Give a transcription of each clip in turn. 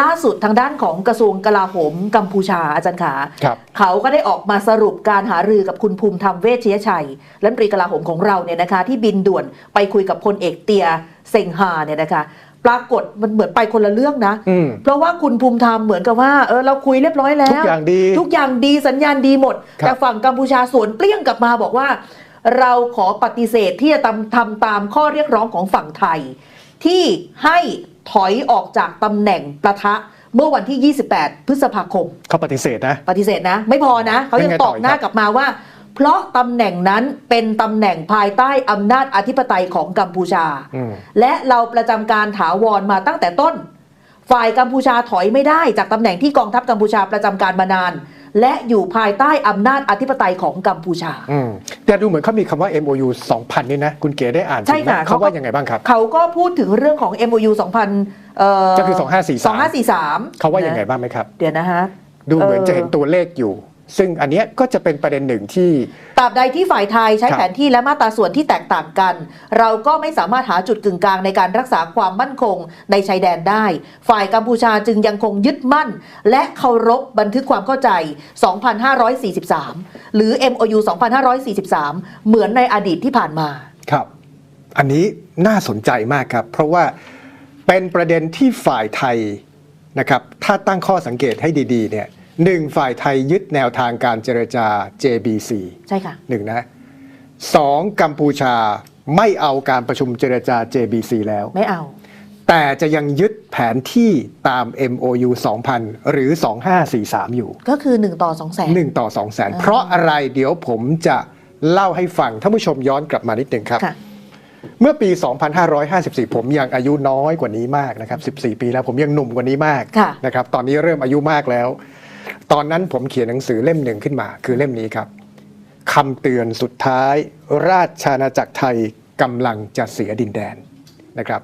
ล่าสุดทางด้านของกระทรวงกลาโหมกัมพูชาอาจารย์ขาครับเขาก็ได้ออกมาสรุปการหารือกับคุณภูมิธรรมเวชยชัยรัฐมนตรีกลาโหมของเราเนี่ยนะคะ ที่บินด่วนไปคุยกับพลเอกเตียเซ็งฮาเนี่ยนะคะปรากฏมันเหมือนไปคนละเรื่องนะอืมเพราะว่าคุณภูมิธรรมเหมือนกับว่าเออเราคุยเรียบร้อยแล้ว ทุกอย่างดี ทุกอย่างดีสัญญาณดีหมดครับแต่ฝั่งกัมพูชาสวนเปรี้ยงกลับมาบอกว่า เราขอปฏิเสธที่จะทำทำตามข้อเรียกร้องของฝั่งไทย ที่ให้ ถอยออกจากตำแหน่งประทะเมื่อวันที่ 28 พฤษภาคม เขาปฏิเสธนะ ปฏิเสธนะ ไม่พอนะ เขายังยังไงตต่ออบอีกหน้าครับกลับมาว่า เพราะตำแหน่งนั้นเป็นตำแหน่งภายใต้อำนาจอธิปไตยของกัมพูชาอืมและเราประจำการถาวรมาตั้งแต่ต้น ฝ่ายกัมพูชาถอยไม่ได้จากตำแหน่งที่กองทัพกัมพูชาประจำการมานาน และอยู่ภายใต้อำนาจอธิปไตยของกัมพูชาอืมแต่ดูเหมือนเขามีคำว่า MOU 2000 นี่นะ คุณเก๋ได้อ่านใช่ถูกไหมค่ะเขาว่าเขาก็ยังไงบ้างครับ เขาก็พูดถึงเรื่องของ MOU 2000เอ่อก็คือ 2543 2543 เขาว่ายังไงบ้างไหมครับ เดี๋ยวนะฮะ ดูเหมือนเออจะเห็นตัวเลขอยู่ ซึ่งอันเนี้ยก็จะเป็นประเด็นหนึ่งที่ ตราบใดที่ฝ่ายไทยใช้ครับ แผนที่และมาตราส่วนที่แตกต่างกัน เราก็ไม่สามารถหาจุดกึ่งกลางในการรักษาความมั่นคงในชายแดนได้ ฝ่ายกัมพูชาจึงยังคงยึดมั่น และเคารพบันทึกความเข้าใจ 2543 หรือ MOU 2543 เหมือนในอดีตที่ผ่านมา ครับ อันนี้น่าสนใจมากครับ เพราะว่าเป็นประเด็นที่ฝ่ายไทยนะครับ ถ้าตั้งข้อสังเกตให้ดี ๆ เนี่ย หนึ่งฝ่ายไทยยึดแนวทางการเจรจา JBC ใช่ค่ะหนึ่งนะสองกัมพูชาไม่เอาการประชุมเจรจา JBC แล้ว ไม่เอา แต่จะยังยึดแผนที่ตาม MOU 2000 หรือ 2543 อยู่ ก็คือ 1 ต่อ 2 0 0แสน1ต่อ2 0 0 0 0 0 เพราะอะไรเดี๋ยวผมจะเล่าให้ฟังท่านผู้ชมย้อนกลับมานิดหนึ่งครับค่ะเมื่อปี 2554 ผมยังอายุน้อยกว่านี้มากนะครับ 14 ปีแล้วผมยังหนุ่มกว่านี้มากค่ะนะครับ ตอนนี้เริ่มอายุมากแล้ว ตอนนั้นผมเขียนหนังสือเล่มหนึ่งขึ้นมา คือเล่มนี้ครับคำเตือนสุดท้าย ราชอาณาจักรไทยกำลังจะเสียดินแดนนะครับ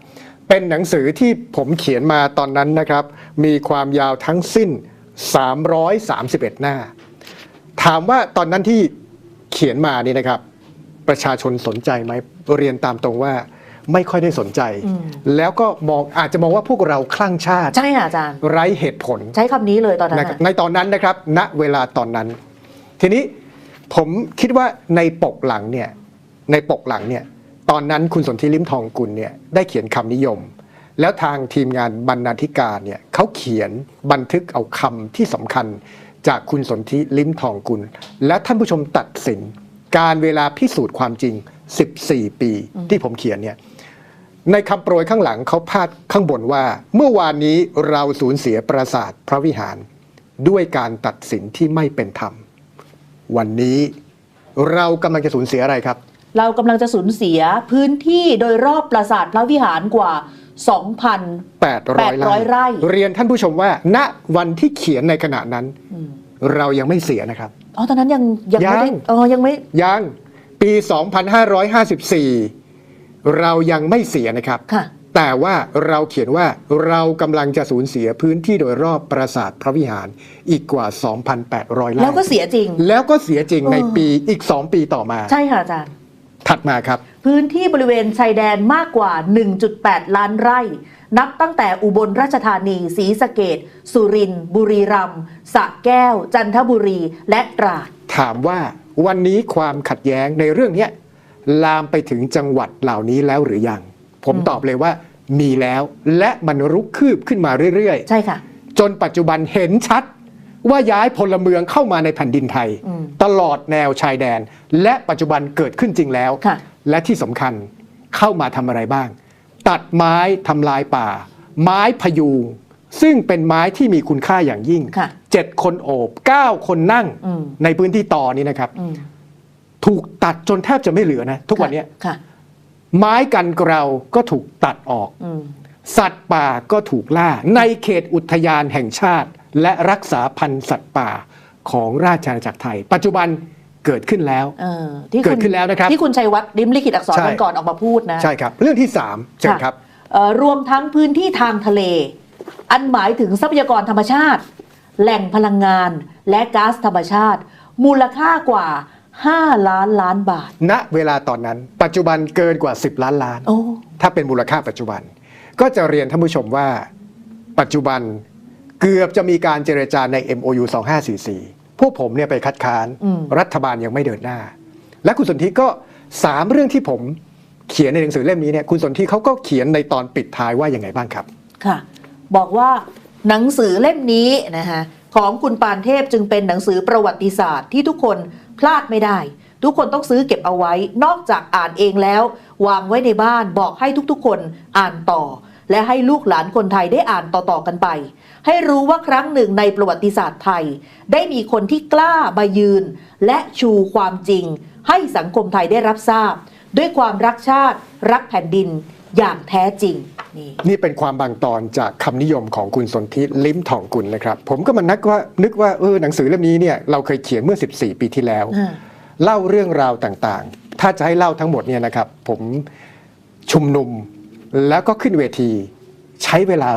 เป็นหนังสือที่ผมเขียนมาตอนนั้นนะครับ มีความยาวทั้งสิ้น 331 หน้า ถามว่าตอนนั้นที่เขียนมานี่นะครับ ประชาชนสนใจไหมเรียนตามตรงว่า ไม่ค่อยได้สนใจอืมแล้วก็มองอาจจะมองว่าพวกเราคลั่งชาติ ใช่ค่ะอาจารย์ ไร้เหตุผล ใช้คำนี้เลยตอนนั้นนะครับน่ะในตอนนั้นนะครับ ณเวลาตอนนั้น ทีนี้ผมคิดว่าในปกหลังเนี่ยในปกหลังเนี่ยตอนนั้นคุณสนธิลิมทองกุลเนี่ยได้เขียนคำนิยม แล้วทางทีมงานบรรณาธิการเนี่ยเขาเขียนบันทึกเอาคำที่สำคัญจากคุณสนธิลิมทองกุล และท่านผู้ชมตัดสิน การเวลาพิสูจน์ความจริง 14 ปีที่ผมเขียนเนี่ย ในคำโปรยข้างหลังเขาพาดข้างบนว่า เมื่อวานนี้เราสูญเสียปราสาทพระวิหาร ด้วยการตัดสินที่ไม่เป็นธรรม วันนี้เรากำลังจะสูญเสียอะไรครับ เรากำลังจะสูญเสียพื้นที่โดยรอบปราสาทพระวิหารกว่า2,000 800 800 ไร่ เรียนท่านผู้ชมว่า ณวันที่เขียนในขณะนั้นอืมเรายังไม่เสียนะครับ อ๋อ ตอนนั้นยังยังไม่ได้ยังเออยังไม่ยังปี 2554 เรายังไม่เสียนะครับค่ะแต่ว่าเราเขียนว่าเรากำลังจะสูญเสียพื้นที่โดยรอบปราสาทพระวิหารอีกกว่า 2,800ไร่แล้วก็เสียจริง แล้วก็เสียจริงในเออปีอีก 2 ปีต่อมา ใช่ค่ะอาจารย์ ถัดมาครับ พื้นที่บริเวณชายแดนมากกว่า 1.8 ล้านไร่ นับตั้งแต่อุบลราชธานีศรีสะเกดสุรินทร์บุรีรัมย์สระแก้ว จันทบุรีและตราดถามว่าวันนี้ความขัดแย้งในเรื่องเนี้ย ลามไปถึงจังหวัดเหล่านี้แล้วหรือยัง ผมตอบเลยว่ามีแล้วและมันรุกคืบขึ้นมาเรื่อยใช่ค่ะๆจนปัจจุบันเห็นชัดว่าย้ายพลเมืองเข้ามาในแผ่นดินไทยอืมตลอดแนวชายแดน และปัจจุบันเกิดขึ้นจริงแล้วค่ะและที่สำคัญเข้ามาทำอะไรบ้าง ตัดไม้ทำลายป่า ไม้พยูงซึ่งเป็นไม้ที่มีคุณค่าอย่างยิ่งค่ะเจ็ดคนโอบเก้าคนนั่งอืมในพื้นที่ต่อนี้นะครับอืม ถูกตัดจนแทบจะไม่เหลือนะ ทุกวันเนี้ยค่ะ ไม้กันเกลาก็ถูกตัดออก อืม สัตว์ป่าก็ถูกล่า ในเขตอุทยานแห่งชาติ และรักษาพันธุ์สัตว์ป่าของราชอาณาจักรไทย ปัจจุบันเกิดขึ้นแล้ว เออที่เกิคุดณขึ้นแล้วนะครับ ที่คุณชัยวัฒน์ริมลิขิตอักษรใช่วันก่อนออกมาพูดนะ ใช่ครับ เรื่องที่3เชิญครับ เอ่อรวมทั้งพื้นที่ทางทะเล อันหมายถึงทรัพยากรธรรมชาติ แหล่งพลังงานและก๊าซธรรมชาติ มูลค่ากว่า 5 ล้านล้านบาท ณเวลาตอนนั้น ปัจจุบันเกินกว่า 10 ล้านล้าน โอ้ ถ้าเป็นมูลค่าปัจจุบัน ก็จะเรียนท่านผู้ชมว่า ปัจจุบันเกือบจะมีการเจรจาใน MOU 2544 พวกผมเนี่ยไปคัดค้านอืม รัฐบาลยังไม่เดินหน้า และคุณสนธิก็สามเรื่องที่ผมเขียนในหนังสือเล่มนี้เนี่ยคุณสนธิเขาก็เขียนในตอนปิดท้ายว่ายังไงบ้างครับ ค่ะ บอกว่าหนังสือเล่มนี้นะคะของคุณปานเทพจึงเป็นหนังสือประวัติศาสตร์ที่ทุกคน พลาดไม่ได้ ทุกคนต้องซื้อเก็บเอาไว้ นอกจากอ่านเองแล้ว วางไว้ในบ้านบอกให้ทุกๆ คนอ่านต่อ และให้ลูกหลานคนไทยได้อ่านต่อๆกันไป ให้รู้ว่าครั้งหนึ่งในประวัติศาสตร์ไทย ได้มีคนที่กล้ามายืน และชูความจริง ให้สังคมไทยได้รับทราบ ด้วยความรักชาติ รักแผ่นดิน อย่างแท้จริง นี่นี่เป็นความบางตอนจากคำนิยมของคุณสนธิลิ้มทองกุลนะครับ ผมก็มานักว่านึกว่าเออหนังสือเล่มนี้เนี่ยเราเคยเขียนเมื่อ 14 ปีที่แล้วอ่าเล่าเรื่องราวต่างๆ ถ้าจะให้เล่าทั้งหมดเนี่ยนะครับ ผมชุมนุมแล้วก็ขึ้นเวทีใช้เวลา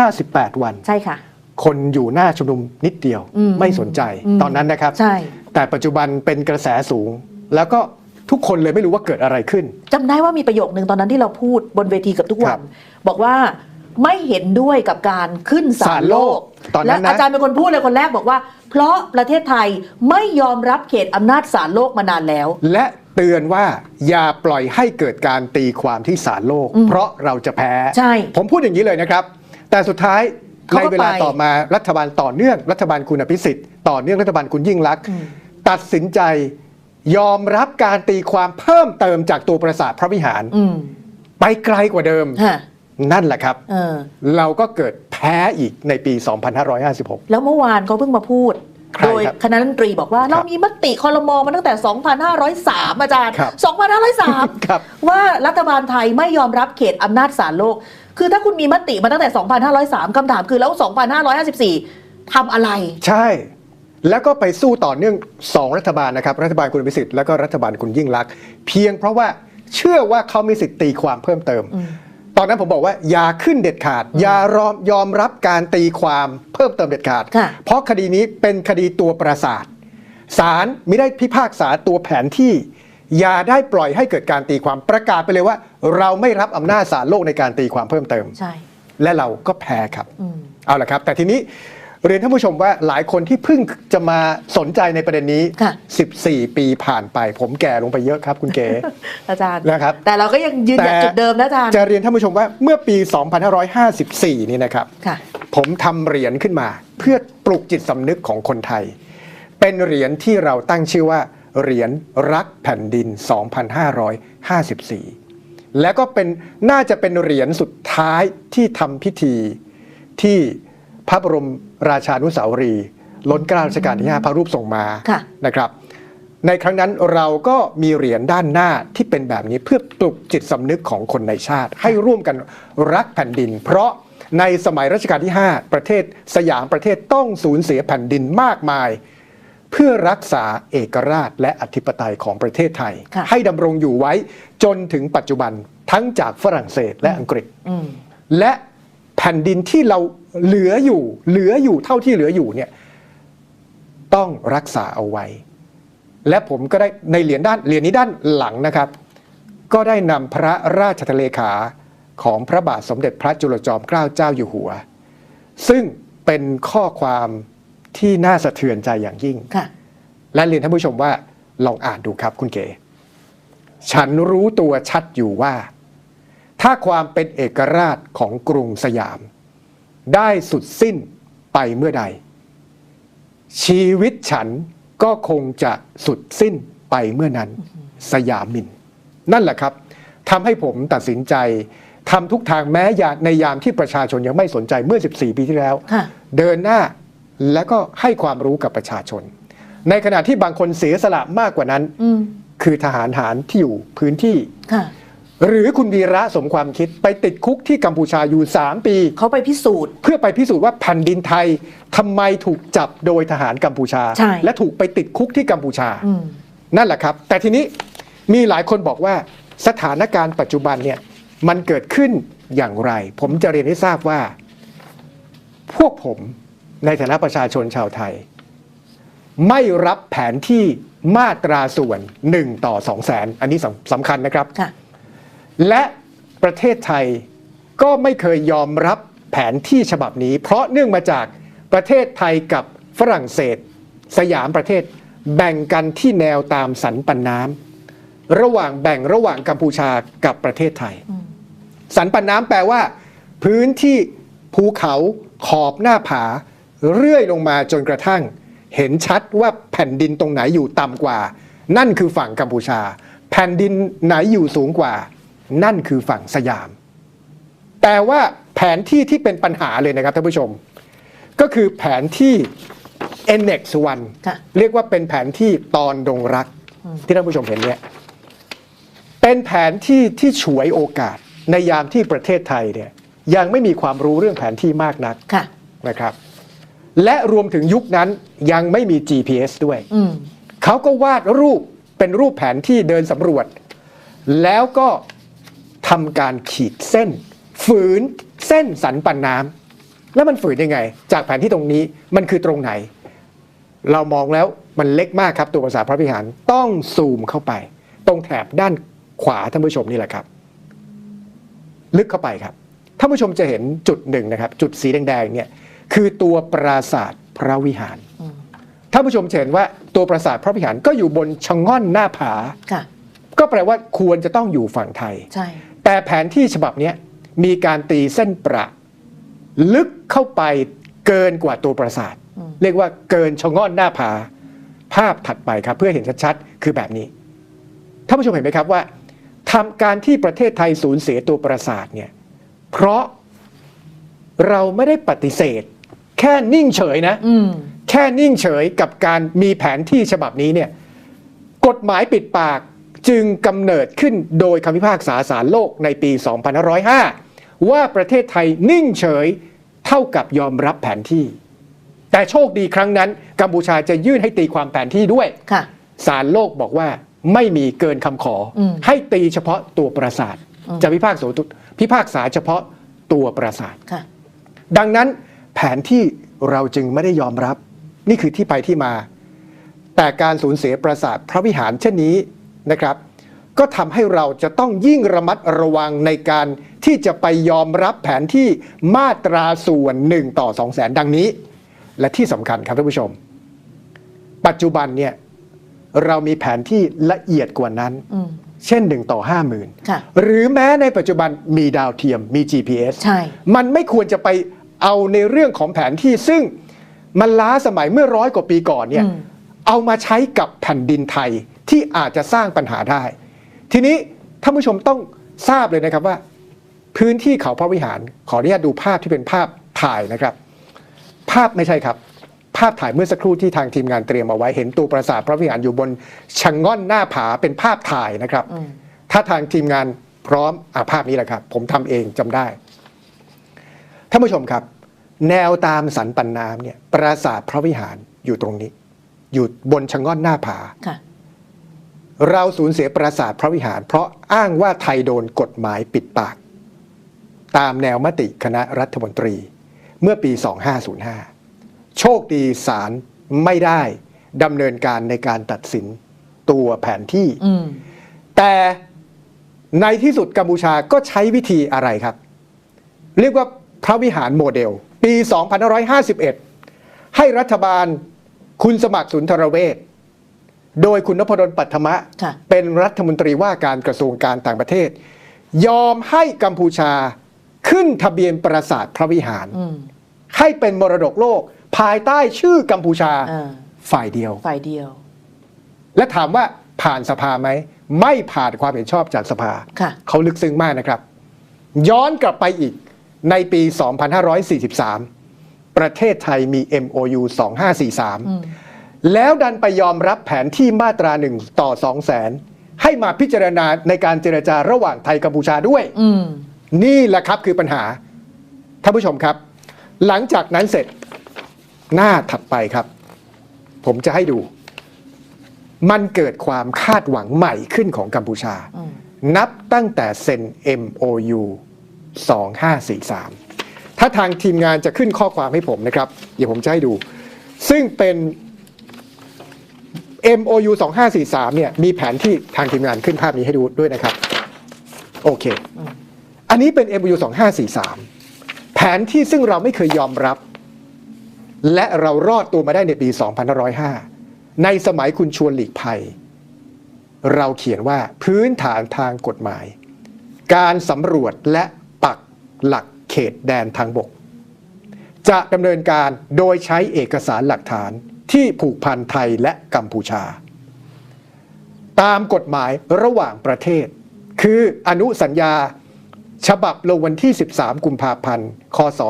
158 วัน ใช่ค่ะ คนอยู่หน้าชุมนุมนิดเดียวอืมไม่สนใจอืมตอนนั้นนะครับ ใช่ แต่ปัจจุบันเป็นกระแสสูงแล้วก็ ทุกคนเลยไม่รู้ว่าเกิดอะไรขึ้น จำได้ว่ามีประโยคนึงตอนนั้นที่เราพูดบนเวทีกับทุกวัครัน บบอกว่าไม่เห็นด้วยกับการขึ้นศาศาลลโลโลกกตอนนั้นนะและอาจารย์เป็นคนพูดเลยคนแรกบอกว่า เพราะประเทศไทยไม่ยอมรับเขตอำนาจศาลโลกมานานแล้ว และเตือนว่าอย่าปล่อยให้เกิดการตีความที่ศาลโลกอืมเพราะเราจะแพ้ ใช่ผมพูดอย่างนี้เลยนะครับ แต่สุดท้ายเขาในก็เวลาไปต่อมารัฐบาลต่อเนื่องรัฐบาลคุณอภิสิทธิ์ต่อเนื่องรัฐบาลคุณยิ่งลักษณ์อืมตัดสินใจ ยอมรับการตีความเพิ่มเติมจากตัวประสาทพระวิหารอืมไปไกลกว่าเดิมฮะนั่นแหละครับเออเราก็เกิดแพ้อีกในปี 2556 แล้วเมื่อวานเขาเพิ่งมาพูดใครโดยครับคณะรัฐมนตรีบอกว่า เรามีมติคอรมอมาตั้งแต่ 2503 อาจารย์ครับ2503ครับว่ารัฐบาลไทยไม่ยอมรับเขตอำนาจศาลโลก คือถ้าคุณมีมติมาตั้งแต่ 2503 คำถามคือแล้ว 2554ทำอะไร ใช่ แล้วก็ไปสู้ต่อเนื่องสองรัฐบาลนะครับ รัฐบาลคุณอภิสิทธิ์แล้วก็รัฐบาลคุณยิ่งลักษณ์เพียงเพราะว่าเชื่อว่าเขามีสิทธิ์ตีความเพิ่มเติมอืมตอนนั้นผมบอกว่าอย่าขึ้นเด็ดขาด อย่ารอมยอมรับการตีความเพิ่มเติมเด็ดขาด ค่ะ เพราะคดีนี้เป็นคดีตัวประสาทศาลมิได้พิพากษาตัวแผนที่ อย่าได้ปล่อยให้เกิดการตีความประกาศไปเลยว่า เราไม่รับอำนาจศาลโลกในการตีความเพิ่มเติม ใช่ และเราก็แพ้ครับ อืม เอาละครับ แต่ทีนี้ เรียนท่านผู้ชมว่าหลายคนที่เพิ่งจะมาสนใจในประเด็นนี้ ค่ะ 14 ปีผ่านไป ผมแก่ลงไปเยอะครับคุณเก๋ อาจารย์ นะครับ แต่เราก็ยังยืนหยัดแต่จุดเดิมนะอาจารย์ จะเรียนท่านผู้ชมว่าเมื่อปี 2554 นี่นะครับ ค่ะ ผมทำเหรียญขึ้นมา เพื่อปลุกจิตสำนึกของคนไทย เป็นเหรียญที่เราตั้งชื่อว่า เหรียญรักแผ่นดิน 2554 และก็เป็นน่าจะเป็นเหรียญสุดท้ายที่ทำพิธีที่พระบรม ราชานุสาวรีย์ล้นเกล้ารัชกาลที่ 5 พระรูปทรงมาค่ะนะครับ ในครั้งนั้นเราก็มีเหรียญด้านหน้าที่เป็นแบบนี้เพื่อปลุกจิตสำนึกของคนในชาติ ให้ร่วมกันรักแผ่นดิน เพราะในสมัยรัชกาลที่ 5 ประเทศสยามประเทศต้องสูญเสียแผ่นดินมากมาย เพื่อรักษาเอกราชและอธิปไตยของประเทศไทยค่ะให้ดำรงอยู่ไว้จนถึงปัจจุบันทั้งจากฝรั่งเศสและอังกฤษอืมและแผ่นดินที่เราเหลืออยู่ เหลืออยู่เท่าที่เหลืออยู่เนี่ยต้องรักษาเอาไว้ และผมก็ได้ในเหรียญด้านเหรียญนี้ด้านหลังนะครับ ก็ได้นำพระราชทานเลขาของพระบาทสมเด็จพระจุลจอมเกล้าเจ้าอยู่หัว ซึ่งเป็นข้อความที่น่าสะเทือนใจอย่างยิ่งค่ะและเรียนท่านผู้ชมว่าลองอ่านดูครับคุณเก๋ฉันรู้ตัวชัดอยู่ว่า ถ้าความเป็นเอกราชของกรุงสยาม ได้สุดสิ้นไปเมื่อใด ชีวิตฉันก็คงจะสุดสิ้นไปเมื่อนั้น สยามิน นั่นแหละครับทำให้ผมตัดสินใจทำทุกทางแม้ยาในยามที่ประชาชนยังไม่สนใจเมื่อ 14 ปีที่แล้วค่ะเดินหน้าและก็ให้ความรู้กับประชาชน ในขณะที่บางคนเสียสละมากกว่านั้นอืมคือทหารหารที่อยู่พื้นที่ค่ะ หรือคุณวีระสมความคิดไปติดคุกที่กัมพูชาอยู่ 3 ปี เขาไปพิสูจน์ เพื่อไปพิสูจน์ว่าแผ่นดินไทยทำไมถูกจับโดยทหารกัมพูชา ใช่ และถูกไปติดคุกที่กัมพูชา อืม นั่นแหละครับ แต่ทีนี้มีหลายคนบอกว่าสถานการณ์ปัจจุบันเนี่ยมันเกิดขึ้นอย่างไร ผมจะเรียนให้ทราบว่า พวกผมในฐานะประชาชนชาวไทย ไม่รับแผนที่มาตราส่วน 1 ต่อ2 0 0แสน อันนี้สำสำคัญนะครับ ค่ะ และประเทศไทยก็ไม่เคยยอมรับแผนที่ฉบับนี้ เพราะเนื่องมาจากประเทศไทยกับฝรั่งเศส สยามประเทศ แบ่งกันที่แนวตามสันปันน้ำระหว่างแบ่งระหว่างกัมพูชากับประเทศไทย สันปันน้ำแปลว่า พื้นที่ภูเขาขอบหน้าผา เรื่อยลงมาจนกระทั่ง เห็นชัดว่าแผ่นดินตรงไหนอยู่ต่ำกว่า นั่นคือฝั่งกัมพูชา แผ่นดินไหนอยู่สูงกว่า นั่นคือฝั่งสยาม แต่ว่าแผนที่ที่เป็นปัญหาเลยนะครับท่านผู้ชม ก็คือแผนที่ NX 1ค่ะเรียกว่าเป็นแผนที่ตอนดงรักที่ท่านผู้ชมเห็นเนี่ยเป็นแผนที่ที่ฉวยโอกาสในยามที่ประเทศไทยเนี่ยยังไม่มีความรู้เรื่องแผนที่มากนักค่ะนะครับ และรวมถึงยุคนั้นยังไม่มี GPS ด้วยอืมเขาก็วาดรูปเป็นรูปแผนที่เดินสำรวจ แล้วก็ ทำการขีดเส้น ฝืนเส้นสันปันน้ำแล้วมันฝืนยังไง จากแผนที่ตรงนี้มันคือตรงไหน เรามองแล้วมันเล็กมากครับตัวภาษาทพระวิหารต้องซูมเข้าไป ตรงแถบด้านขวาท่านผู้ชมนี่แหละครับ ลึกเข้าไปครับท่านผู้ชมจะเห็นจุดหนึ่งนะครับ จุดสีแดงๆเนี่ยคือตัวปราสาทพระวิหารอืมท่านผู้ชมจะเห็นว่าตัวปราสาทพระวิหารก็อยู่บนชะง่อนหน้าผาค่ะก็แปลว่าควรจะต้องอยู่ฝั่งไทยใช่ แต่แผนที่ฉบับเนี้ยมีการตีเส้นประลึกเข้าไปเกินกว่าตัวปราสาทอืมเรียกว่าเกินชะง่อนหน้าผา ภาพถัดไปครับ เพื่อเห็นชัดๆ คือแบบนี้ท่านผู้ชมเห็นไหมครับว่าทำการที่ประเทศไทยสูญเสียตัวปราสาทเนี่ยเพราะเราไม่ได้ปฏิเสธ แค่นิ่งเฉยนะอืมแค่นิ่งเฉยกับการมีแผนที่ฉบับนี้เนี่ยกฎหมายปิดปาก จึงกำเนิดขึ้นโดยคำพิพากษาศาลโลกในปี 2505 ว่าประเทศไทยนิ่งเฉยเท่ากับยอมรับแผนที่ แต่โชคดีครั้งนั้น กัมพูชาจะยื่นให้ตีความแผนที่ด้วยค่ะศาลโลกบอกว่าไม่มีเกินคำขออมให้ตีเฉพาะตัวปราสาทอืมจะพิพากษาพิพากษาเฉพาะตัวปราสาทค่ะดังนั้นแผนที่เราจึงไม่ได้ยอมรับ นี่คือที่ไปที่มา แต่การสูญเสียปราสาทพระวิหารเช่นนี้ นะครับ ก็ทำให้เราจะต้องยิ่งระมัดระวังในการที่จะไปยอมรับแผนที่มาตราส่วน 1 ต่อ 2 0 0แสนดังนี้ และที่สำคัญครับท่านผู้ชม ปัจจุบันเนี่ยเรามีแผนที่ละเอียดกว่านั้น อืม เช่น 1 ต่อ 50,000 ค่ะ หรือแม้ในปัจจุบันมีดาวเทียมมี GPS ใช่ มันไม่ควรจะไปเอาในเรื่องของแผนที่ซึ่งมันล้าสมัยเมื่อร้อยกว่าปีก่อนเนี่ยอืม เอามาใช้กับแผ่นดินไทย ที่อาจจะสร้างปัญหาได้ ทีนี้ท่านผู้ชมต้องทราบเลยนะครับว่า พื้นที่เขาพระวิหารขออนุญาตดูภาพที่เป็นภาพถ่ายนะครับ ภาพไม่ใช่ครับ ภาพถ่ายเมื่อสักครู่ที่ทางทีมงานเตรียมเอาไว้เห็นตัวปราสาทพระวิหารอยู่บนชะงง่อนหน้าผาเป็นภาพถ่ายนะครับอืมถ้าทางทีมงานพร้อมอาภาพนี้แหละครับ ผมทำเองจำได้ท่านผู้ชมครับ แนวตามสันปันน้ำเนี่ยปราสาทพระวิหารอยู่ตรงนี้ อยู่บนชะง่อนหน้าผาค่ะ เราสูญเสียปราสาทพระวิหาร เพราะอ้างว่าไทยโดนกฎหมายปิดปาก ตามแนวมติคณะรัฐมนตรีเมื่อปี 2505 โชคดีศาลไม่ได้ดำเนินการในการตัดสินตัวแผนที่อืมแต่ในที่สุดกัมพูชาก็ใช้วิธีอะไรครับ เรียกว่าพระวิหารโมเดล ปี 2551 ให้รัฐบาลคุณสมัครสุนทรเวช โดยคุณนพดลปัทมะ ค่ะ เป็นรัฐมนตรีว่าการกระทรวงการต่างประเทศ ยอมให้กัมพูชาขึ้นทะเบียนปราสาทพระวิหาร อืมให้เป็นมรดกโลก ภายใต้ชื่อกัมพูชาอ่าฝ่ายเดียว ฝ่ายเดียวและถามว่าผ่านสภาไหม ไม่ผ่านความเห็นชอบจากสภา ค่ะ เขาลึกซึ้งมากนะครับ ย้อนกลับไปอีกในปี 2543 ประเทศไทยมี MOU อืม2543 แล้วดันไปยอมรับแผนที่มาตราหนึ่งต่อ2 0 0แสนให้มาพิจารณาในการเจรจาระหว่างไทยกัมพูชาด้วยอืมนี่แหละครับคือปัญหาท่านผู้ชมครับ หลังจากนั้นเสร็จหน้าถัดไปครับ ผมจะให้ดู มันเกิดความคาดหวังใหม่ขึ้นของกัมพูชาอืมนับตั้งแต่เซ็น MOU 2543 ถ้าทางทีมงานจะขึ้นข้อความให้ผมนะครับ เดี๋ยวผมจะให้ดู ซึ่งเป็น MOU 2543เนี่ยมีแผนที่ทางทีมงานขึ้นภาพนี้ให้ดูด้วยนะครับ โอเค อันนี้เป็น MOU 2543 แผนที่ซึ่งเราไม่เคยยอมรับ และเรารอดตัวมาได้ในปี 2505 ในสมัยคุณชวนหลีกภัย เราเขียนว่าพื้นฐานทางกฎหมาย การสำรวจและปักหลักเขตแดนทางบก จะดำเนินการโดยใช้เอกสารหลักฐาน ที่ผูกพันไทยและกัมพูชา ตามกฎหมายระหว่างประเทศ คืออนุสัญญา ฉบับลงวันที่ 13 กุมภาพันธ์คศ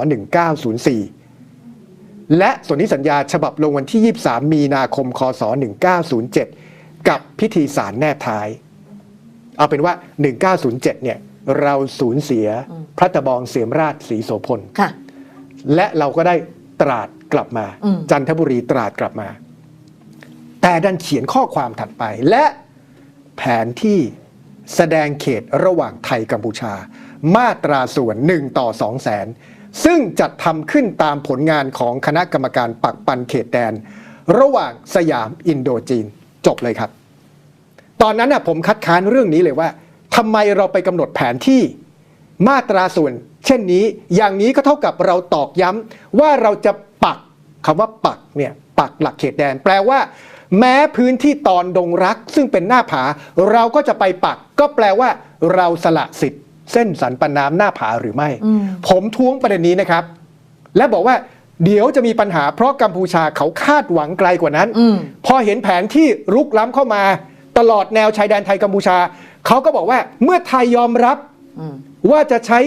1904 และสนธิสัญญาฉบับลงวันที่ 23 มีนาคม คศ 1907 กับพิธีสารแนบท้าย เอาเป็นว่า 1907 เนี่ยเราสูญเสียพระตะบองเสียมราชสีโสพลค่ะและเราก็ได้ ตราดกลับมาอืมจันทบุรีตราดกลับมา แต่ดันเขียนข้อความถัดไปและแผนที่แสดงเขตระหว่างไทยกัมพูชา มาตราส่วน 1 ต่อ 2 แสน ซึ่งจัดทำขึ้นตามผลงานของคณะกรรมการปักปันเขตแดน ระหว่างสยามอินโดจีนจบเลยครับ ตอนนั้นน่ะผมคัดค้านเรื่องนี้เลยว่าทำไมเราไปกำหนดแผนที่มาตราส่วน เช่นนี้อย่างนี้ก็เท่ากับเราตอกย้ำว่าเราจะปักคำว่าปักเนี่ยปักหลักเขตแดน แปลว่า แม้พื้นที่ตอนดงรัก ซึ่งเป็นหน้าผา เราก็จะไปปัก ก็แปลว่า เราสละสิทธิ์ เส้นสันปันน้ำหน้าผาหรือไม่อืมผมท้วงประเด็นนี้นะครับ และบอกว่าเดี๋ยวจะมีปัญหาเพราะกัมพูชาเขาคาดหวังไกลกว่านั้นอืมพอเห็นแผนที่รุกล้ำเข้ามา ตลอดแนวชายแดนไทยกัมพูชา เขาก็บอกว่าเมื่อไทยยอมรับอืมว่าจะใช้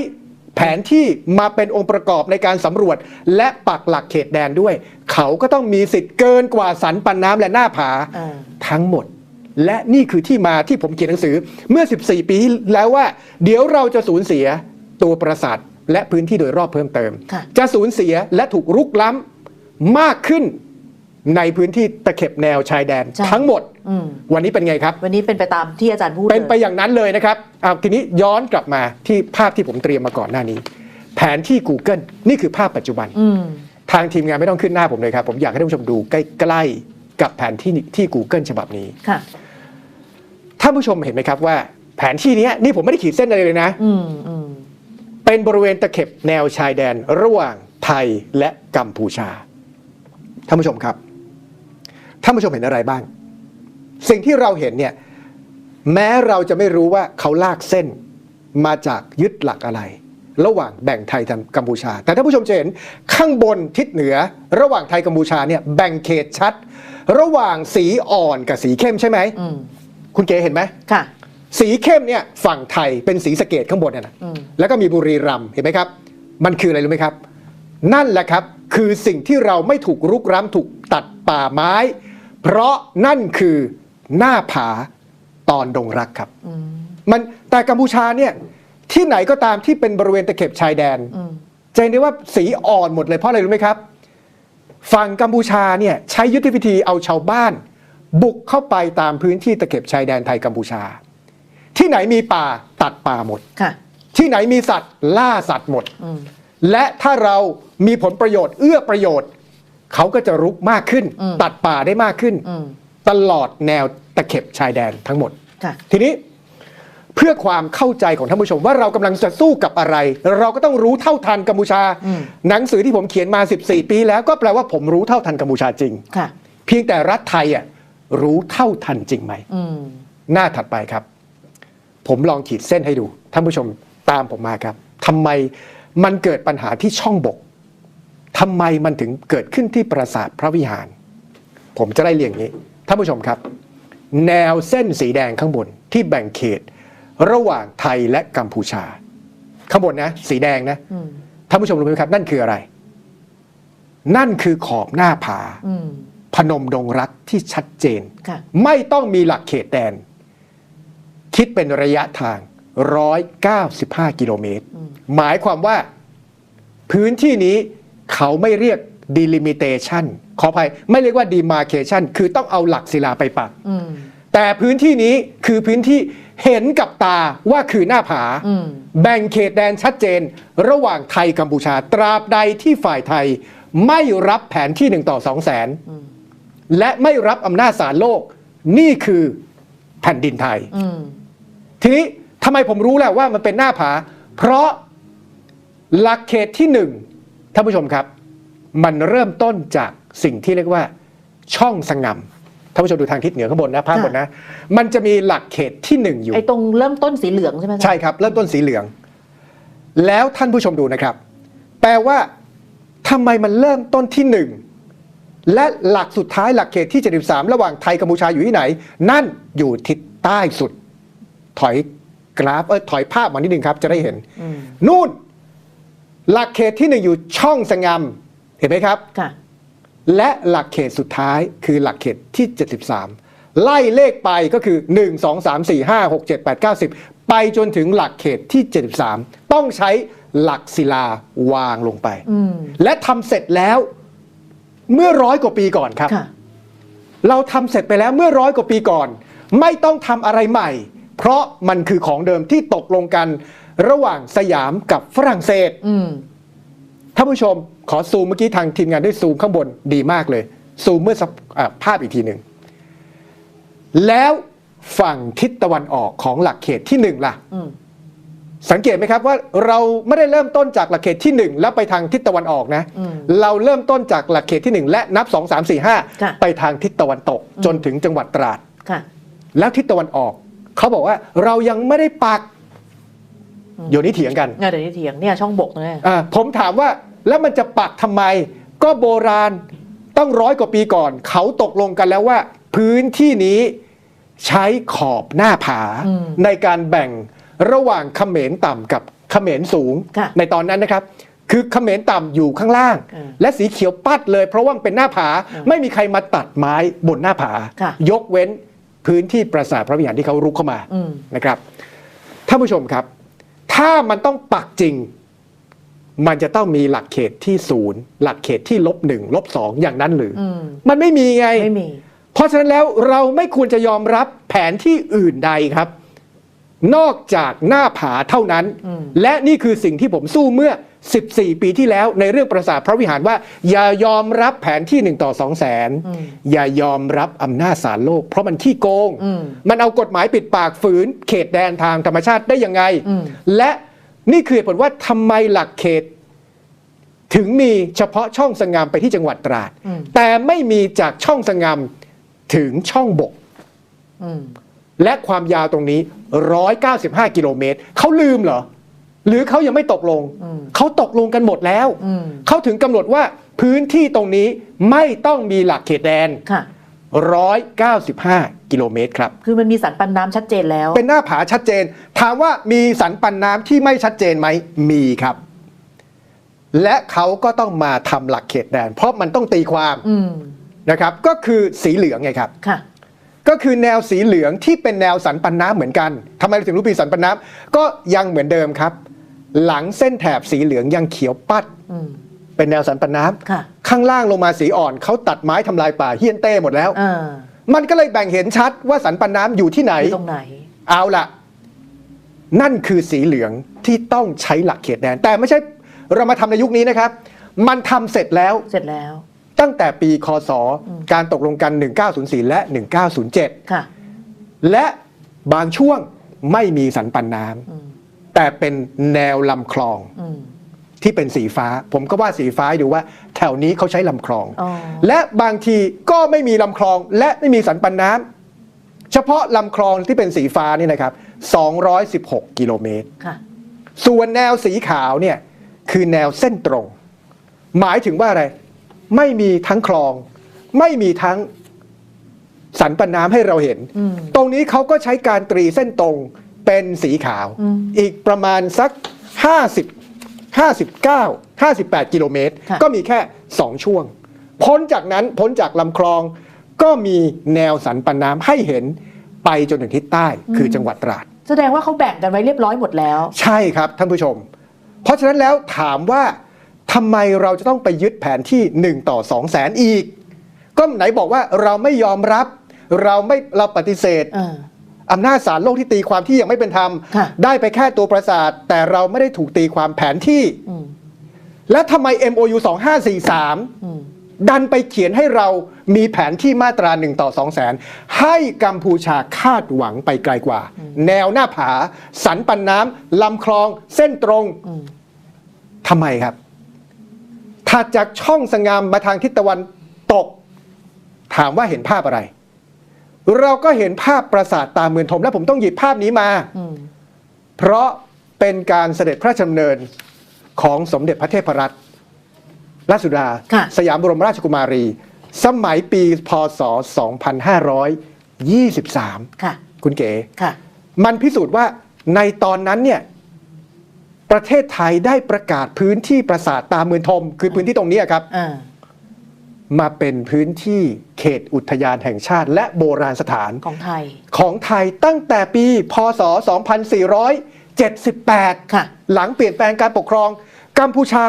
แผนที่มาเป็นองค์ประกอบในการสำรวจ และปักหลักเขตแดนด้วย เขาก็ต้องมีสิทธิ์เกินกว่าสันปันน้ำและหน้าผาอ่าทั้งหมด และนี่คือที่มาที่ผมเขียนหนังสือเมื่อ 14 ปีที่แล้วว่า เดี๋ยวเราจะสูญเสียตัวปราสาทและพื้นที่โดยรอบเพิ่มเติมค่ะจะสูญเสียและถูกรุกล้ำมากขึ้น ในพื้นที่ตะเข็บแนวชายแดนใช่ ทั้งหมด อืมวันนี้เป็นไงครับ วันนี้เป็นไปตามที่อาจารย์พูดเป็นไปลยอย่างนั้นเลยนะครับเอาทีนี้ย้อนกลับมาที่ภาพที่ผมเตรียมมาก่อนหน้านี้ แผนที่ Google นี่คือภาพปัจจุบัน อืมทางทีมงานไม่ต้องขึ้นหน้าผมเลยครับ ผมอยากให้ท่านผู้ชมดูใกล้ๆกับแผนที่ที่ Google ฉบับนี้ ค่ะ ท่านผู้ชมเห็นไหมครับว่า แผนที่เนี้ยนี่ผมไม่ได้ขีดเส้นอะไรเลยนะ อืมอืมเป็นบริเวณตะเข็บแนวชายแดนระหว่างไทยและกัมพูชา ท่านผู้ชมครับ ท่านผู้ชมเห็นอะไรบ้าง สิ่งที่เราเห็นเนี่ยแม้เราจะไม่รู้ว่าเขาลากเส้นมาจากยึดหลักอะไร ระหว่างแบ่งไทยกับกัมพูชา แต่ท่านผู้ชมจะเห็นข้างบนทิศเหนือ ระหว่างไทยกัมพูชาเนี่ยแบ่งเขตชัด ระหว่างสีอ่อนกับสีเข้มใช่ไหมอืมคุณเก๋เห็นไหมค่ะ สีเข้มเนี่ยฝั่งไทยเป็นสีสะเกตข้างบนเนี่ยนะอืมแล้วก็มีบุรีรัมย์เห็นไหมครับ มันคืออะไรรู้ไหมครับ นั่นแหละครับ คือสิ่งที่เราไม่ถูกรุกร้ำถูกตัดป่าไม้ เพราะนั่นคือหน้าผาตอนดงรักครับอืมมันแต่กัมพูชาเนี่ยที่ไหนก็ตามที่เป็นบริเวณตะเข็บชายแดนอืมจะเห็นได้ว่าสีอ่อนหมดเลยเพราะอะไรรู้ไหมครับ ฝั่งกัมพูชาเนี่ยใช้ยุทธวิธีเอาชาวบ้าน บุกเข้าไปตามพื้นที่ตะเข็บชายแดนไทยกัมพูชา ที่ไหนมีป่าตัดป่าหมดค่ะที่ไหนมีสัตว์ล่าสัตว์หมดอืมและถ้าเรามีผลประโยชน์เอื้อประโยชน์ เขาก็จะรุกมากขึ้นอืมตัดป่าได้มากขึ้นอืมตลอดแนวตะเข็บชายแดนทั้งหมดค่ะทีนี้เพื่อความเข้าใจของท่านผู้ชมว่าเรากำลังจะสู้กับอะไร เราก็ต้องรู้เท่าทันกัมพูชาอืมหนังสือที่ผมเขียนมา 14 ปีแล้วก็แปลว่าผมรู้เท่าทันกัมพูชาจริงค่ะเพียงแต่รัฐไทยอะรู้เท่าทันจริงไหมอืมหน้าถัดไปครับ ผมลองขีดเส้นให้ดู ท่านผู้ชมตามผมมาครับทำไมมันเกิดปัญหาที่ช่องบก ทำไมมันถึงเกิดขึ้นที่ปราสาทพระวิหาร ผมจะได้เรียงอย่างนี้ท่านผู้ชมครับ แนวเส้นสีแดงข้างบนที่แบ่งเขต ระหว่างไทยและกัมพูชา ข้างบนนะ สีแดงนะอืมท่านผู้ชมรู้ไหมครับ นั่นคืออะไร นั่นคือขอบหน้าผาอืมพนมดงรักที่ชัดเจนค่ะไม่ต้องมีหลักเขตแดน คิดเป็นระยะทาง 195 กิโลเมตรอืมหมายความว่า พื้นที่นี้ เขาไม่เรียก delimitation ขออภัยไม่เรียกว่า demarcation คือต้องเอาหลักศิลาไปปักอืมแต่พื้นที่นี้คือพื้นที่เห็นกับตาว่าคือหน้าผาอืมแบ่งเขตแดนชัดเจน ระหว่างไทยกัมพูชาตราบใดที่ฝ่ายไทยไม่รับแผนที่หนึ่งต่อสองแสนอืมและไม่รับอำนาจศาลโลก นี่คือแผ่นดินไทยอืมทีนี้ทำไมผมรู้แล้วว่ามันเป็นหน้าผา เพราะหลักเขตที่หนึ่ง ท่านผู้ชมครับ มันเริ่มต้นจากสิ่งที่เรียกว่าช่องสงำท่านผู้ชมดูทางทิศเหนือข้างบนนะภาพบนนะ มันจะมีหลักเขตที่หนึ่งอยู่ไอ้ตรงเริ่มต้นสีเหลืองใช่ไหมอาจารย์ใช่ครับ เริ่มต้นสีเหลือง แล้วท่านผู้ชมดูนะครับ แปลว่าทำไมมันเริ่มต้นที่หนึ่งและหลักสุดท้ายหลักเขตที่ 73 ระหว่างไทยกัมพูชาอยู่ที่ไหน นั่นอยู่ทิศใต้สุด ถอยกราฟเออถอยภาพมานิดนึงครับ จะได้เห็นอืมนู่น หลักเขตที่หนึ่งอยู่ช่องสงามเห็นไหมครับ ค่ะ และหลักเขตสุดท้ายคือหลักเขตที่ 73 ไล่เลขไปก็คือ 1 2 3 4 5 6 7 8 9 10 ไปจนถึงหลักเขตที่ 73 ต้องใช้หลักศิลาวางลงไป อืม และทำเสร็จแล้วเมื่อร้อยกว่าปีก่อนครับ ค่ะ เราทำเสร็จไปแล้วเมื่อร้อยกว่าปีก่อน ไม่ต้องทำอะไรใหม่ เพราะมันคือของเดิมที่ตกลงกัน ระหว่างสยามกับฝรั่งเศสอืมท่านผู้ชมขอซูมเมื่อกี้ทางทีมงานได้ซูมข้างบนดีมากเลย ซูมเมื่อสักอะภาพอีกทีหนึ่ง แล้วฝั่งทิศตะวันออกของหลักเขตที่หนึ่งล่ะอืมสังเกตไหมครับว่าเราไม่ได้เริ่มต้นจากหลักเขตที่หนึ่งแล้วไปทางทิศตะวันออกนะอืมเราเริ่มต้นจากหลักเขตที่หนึ่งและนับ 2 3 4ค่ะ5ไปทางทิศตะวันตกจนถึงจังหวัดตราดค่ะแล้วทิศตะวันออก เขาบอกว่าเรายังไม่ได้ปัก เดี๋ยวนี้เถียงกันเนี่ยเดี๋ยวนี้เถียงเนี่ยช่องบกตรงเนี้ยอ่าผมถามว่าแล้วมันจะปักทำไม ก็โบราณต้องร้อยกว่าปีก่อน เขาตกลงกันแล้วว่า พื้นที่นี้ใช้ขอบหน้าผาอืมในการแบ่งระหว่างเขมรต่ำกับเขมรสูงค่ะในตอนนั้นนะครับ คือเขมรต่ำอยู่ข้างล่างอืมและสีเขียวปัดเลย เพราะว่ามันเป็นหน้าผาอืมไม่มีใครมาตัดไม้บนหน้าผาค่ะยกเว้นพื้นที่ปราสาทพระวิหารที่เขารุกเข้ามาอืมนะครับท่านผู้ชมครับ ถ้ามันต้องปักจริง มันจะต้องมีหลักเขตที่ศูนย์หลักเขตที่ลบหนึ่งลบสองอย่างนั้นหรือออืมมันไม่มีไง ไม่มี เพราะฉะนั้นแล้วเราไม่ควรจะยอมรับแผนที่อื่นใดครับ นอกจากหน้าผาเท่านั้นอืมและนี่คือสิ่งที่ผมสู้เมื่อ 14 ปีที่แล้วในเรื่องปราสาทพระวิหารว่า อย่ายอมรับแผนที่ 1 ต่อ 2 0 0แสนอืมอย่ายอมรับอำนาจศาลโลก เพราะมันขี้โกงอืมมันเอากฎหมายปิดปากฝืน เขตแดนทางธรรมชาติได้ยังไงอืมและนี่คือเหตุผลว่าทำไมหลักเขต ถึงมีเฉพาะช่องสงงามไปที่จังหวัดตราดอืมแต่ไม่มีจากช่องสงงามถึงช่องบกอืม และความยาวตรงนี้ 195 กิโลเมตร เขาลืมเหรอ หรือเขายังไม่ตกลงอืมเขาตกลงกันหมดแล้วอืมเขาถึงกำหนดว่าพื้นที่ตรงนี้ไม่ต้องมีหลักเขตแดนค่ะ195 กิโลเมตรครับ คือมันมีสันปันน้ำชัดเจนแล้ว เป็นหน้าผาชัดเจน ถามว่ามีสันปันน้ำที่ไม่ชัดเจนไหม มีครับ และเขาก็ต้องมาทำหลักเขตแดน เพราะมันต้องตีความอืมนะครับ ก็คือสีเหลืองไงครับค่ะ ก็คือแนวสีเหลืองที่เป็นแนวสันปันน้ำเหมือนกันทำไมเราถึงรู้ปีสันปันน้ำก็ยังเหมือนเดิมครับ หลังเส้นแถบสีเหลืองยังเขียวปัด อืม เป็นแนวสันปันน้ำค่ะข้างล่างลงมาสีอ่อนเขาตัดไม้ทำลายป่าเฮี้ยนเต้หมดแล้ว อ่ามันก็เลยแบ่งเห็นชัดว่าสันปันน้ำอยู่ที่ไหน อยู่ตรงไหน เอาล่ะนั่นคือสีเหลืองที่ต้องใช้หลักเขตแดน แต่ไม่ใช่เรามาทำในยุคนี้นะครับ มันทำเสร็จแล้ว เสร็จแล้ว ตั้งแต่ปีคศอืมการตกลงกัน 1904 และ 1907 ค่ะ และบางช่วงไม่มีสันปันน้อืมำแต่เป็นแนวลำคลองอืมที่เป็นสีฟ้า ผมก็ว่าสีฟ้าให้ดูว่า แถวนี้เขาใช้ลำคลองอ๋อและบางทีก็ไม่มีลำคลอง และไม่มีสันปันน้ำเฉพาะลำคลองที่เป็นสีฟ้านี่นะครับ 216 กิโลเมตรค่ะส่วนแนวสีขาวเนี่ยคือแนวเส้นตรง หมายถึงว่าอะไร ไม่มีทั้งคลอง ไม่มีทั้งสันปันน้ำให้เราเห็นอืมตรงนี้เขาก็ใช้การตรีเส้นตรงเป็นสีขาวอืมอีกประมาณสัก 50 59 58 กิโลเมตรค่ะก็มีแค่ 2 ช่วง พ้นจากนั้นพ้นจากลำคลองก็มีแนวสันปันน้ำให้เห็นไปจนถึงทิศใต้คือจังหวัดตราด แสดงว่าเขาแบ่งกันไว้เรียบร้อยหมดแล้ว ใช่ครับท่านผู้ชม เพราะฉะนั้นแล้วถามว่า ทำไมเราจะต้องไปยึดแผนที่ 1 ต่อ 2 0 0แสนอีก ก็ไหนบอกว่าเราไม่ยอมรับ เราไม่เราปฏิเสธอ่าอำนาจศาลโลกที่ตีความที่ยังไม่เป็นธรรมค่ะได้ไปแค่ตัวประสาท แต่เราไม่ได้ถูกตีความแผนที่อืมและทำไม MOU 2543อืมดันไปเขียนให้เรามีแผนที่มาตรา1ต่อ2 0 0แสนให้กัมพูชาคาดหวังไปไกลกว่า แนวหน้าผา สันปันน้ำลำคลอง เส้นตรงอืมทำไมครับ ถัดจากช่องสงามมาทางทิศตะวันตก ถามว่าเห็นภาพอะไร เราก็เห็นภาพปราสาทตาเมืองทมและผมต้องหยิบภาพนี้มาอืมเพราะเป็นการเสด็จพระราชดำเนินของสมเด็จพระเทพรัตนราชสุดาค่ะสยามบรมราชกุมารี สมัยปีพศ 2523 ค่ะ คุณเก๋ค่ะมันพิสูจน์ว่าในตอนนั้นเนี่ย ประเทศไทยได้ประกาศพื้นที่ปราสาทตาเมืองทม คือพื้นที่ตรงนี้ครับ อ่ามาเป็นพื้นที่เขตอุทยานแห่งชาติ และโบราณสถานของไทย ของไทยตั้งแต่ปี พศ 2478 ค่ะ หลังเปลี่ยนแปลงการปกครอง กัมพูชา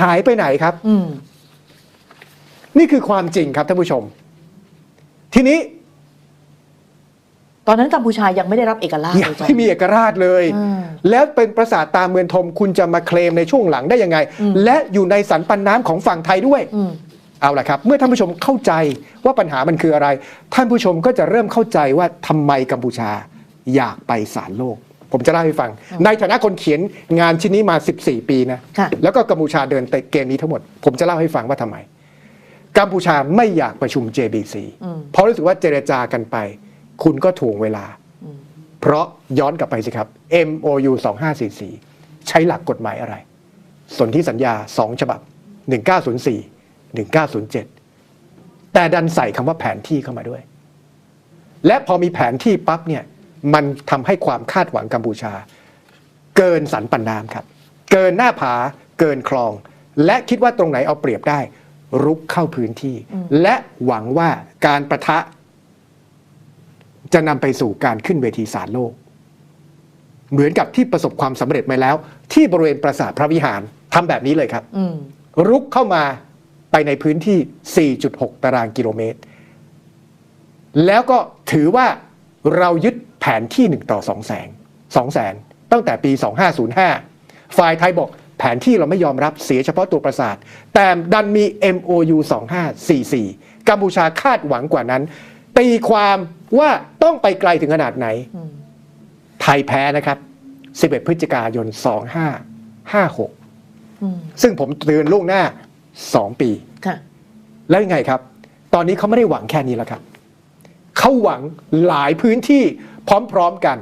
หายไปไหนครับ อืม นี่คือความจริงครับท่านผู้ชม ทีนี้ ตอนนั้นกัมพูชายังไม่ได้รับเอกราชยังเลยจ้ะ ไม่มีเอกราชเลย อืมแล้วเป็นปราสาทตาเมืองทมคุณจะมาเคลมในช่วงหลังได้ยังไง อืม และอยู่ในสันปันน้ำของฝั่งไทยด้วย อืม เอาละครับ เมื่อท่านผู้ชมเข้าใจว่าปัญหามันคืออะไร ท่านผู้ชมก็จะเริ่มเข้าใจว่าทำไมกัมพูชาอยากไปศาลโลก ผมจะเล่าให้ฟัง ในฐานะคนเขียนงานชิ้นนี้มา 14 ปีนะ ค่ะ แล้วก็กัมพูชาเดินเกมนี้ทั้งหมด ผมจะเล่าให้ฟังว่าทำไม กัมพูชาไม่อยากประชุม JBC อืม เพราะรู้สึกว่าเจรจากันไป คุณก็ถ่วงเวลาอืมเพราะย้อนกลับไปสิครับ MOU 2544 ใช้หลักกฎหมายอะไร สนธิสัญญา 2 ฉบับ 1904 1907 แต่ดันใส่คำว่าแผนที่เข้ามาด้วย และพอมีแผนที่ปั๊บเนี่ย มันทำให้ความคาดหวังกัมพูชา เกินสันปันน้ำครับ เกินหน้าผา เกินคลอง และคิดว่าตรงไหนเอาเปรียบได้รุกเข้าพื้นที่ และหวังว่าการประทะ จะนำไปสู่การขึ้นเวทีศาลโลก เหมือนกับที่ประสบความสำเร็จมาแล้ว ที่บริเวณปราสาทพระวิหารทำแบบนี้เลยครับอืมรุกเข้ามาไปในพื้นที่ 4.6 ตารางกิโลเมตร แล้วก็ถือว่าเรายึดแผนที่ 1 ต่อ 2 แสน2แสนตั้งแต่ปี 2505 ฝ่ายไทยบอกแผนที่เราไม่ยอมรับเสียเฉพาะตัวประสาท แต่ดันมี MOU 2544 กัมพูชาคาดหวังกว่านั้น ตีความว่าต้องไปไกลถึงขนาดไหนอืมไทยแพ้นะครับ 11 พฤศจิกายน 2556อืมซึ่งผมเตือนล่วงหน้า 2 ปีค่ะแล้วยังไงครับ ตอนนี้เขาไม่ได้หวังแค่นี้แล้วครับ เขาหวังหลายพื้นที่พร้อมๆกัน